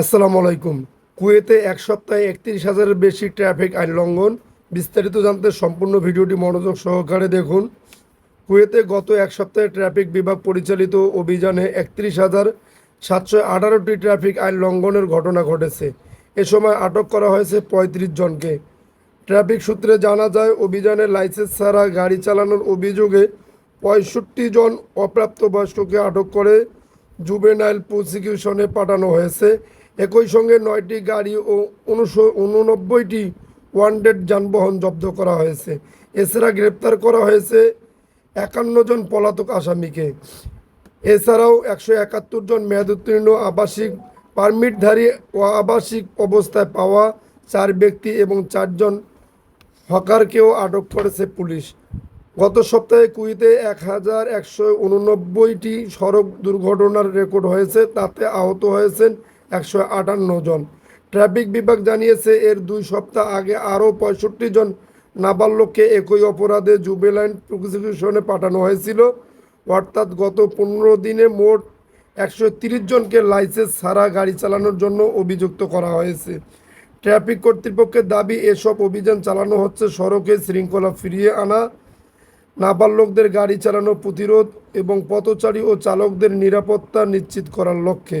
আসসালামু আলাইকুম। কুয়েতে এক সপ্তাহে একত্রিশ হাজারের বেশি ট্রাফিক আইন লঙ্ঘন। বিস্তারিত জানতে সম্পূর্ণ ভিডিওটি মনোযোগ সহকারে দেখুন। কুয়েতে গত এক সপ্তাহে ট্রাফিক বিভাগ পরিচালিত অভিযানে একত্রিশ হাজার সাতশো আঠারোটি ট্রাফিক আইন লঙ্ঘনের ঘটনা ঘটেছে। এ সময় আটক করা হয়েছে পঁয়ত্রিশ জনকে। ট্রাফিক সূত্রে জানা যায়, অভিযানে লাইসেন্স ছাড়া গাড়ি চালানোর অভিযোগে পঁয়ষট্টি জন অপ্রাপ্তবয়স্ককে আটক করে জুবেনাইল প্রসিকিউশনে পাঠানো হয়েছে। একই সঙ্গে নয়টি গাড়ি ও উনশো উননব্বইটি ওয়ান্ডেড যানবাহন জব্দ করা হয়েছে। এছাড়া গ্রেপ্তার করা হয়েছে একান্ন জন পলাতক আসামিকে। এছাড়াও একশো একাত্তর জন মেয়াদোত্তীর্ণ আবাসিক, পারমিটধারী ও আবাসিক অবস্থায় পাওয়া চার ব্যক্তি এবং চারজন হকারকেও আটক করেছে পুলিশ। গত সপ্তাহে কুইতে এক হাজার একশো উননব্বইটি সড়ক দুর্ঘটনার রেকর্ড হয়েছে, তাতে আহত হয়েছেন একশো আটান্ন জন। ট্রাফিক বিভাগ জানিয়েছে, এর দুই সপ্তাহ আগে আরও পঁয়ষট্টি জন নাবালককে একই অপরাধে জুবেলাইন প্রসিকিউশনে পাঠানো হয়েছিল। অর্থাৎ গত পনেরো দিনে মোট একশো তিরিশ জনকে লাইসেন্স ছাড়া গাড়ি চালানোর জন্য অভিযুক্ত করা হয়েছে। ট্রাফিক কর্তৃপক্ষের দাবি, এসব অভিযান চালানো হচ্ছে সড়কে শৃঙ্খলা ফিরিয়ে আনা, নাবালকদের গাড়ি চালানো প্রতিরোধ এবং পথচারী ও চালকদের নিরাপত্তা নিশ্চিত করার লক্ষ্যে।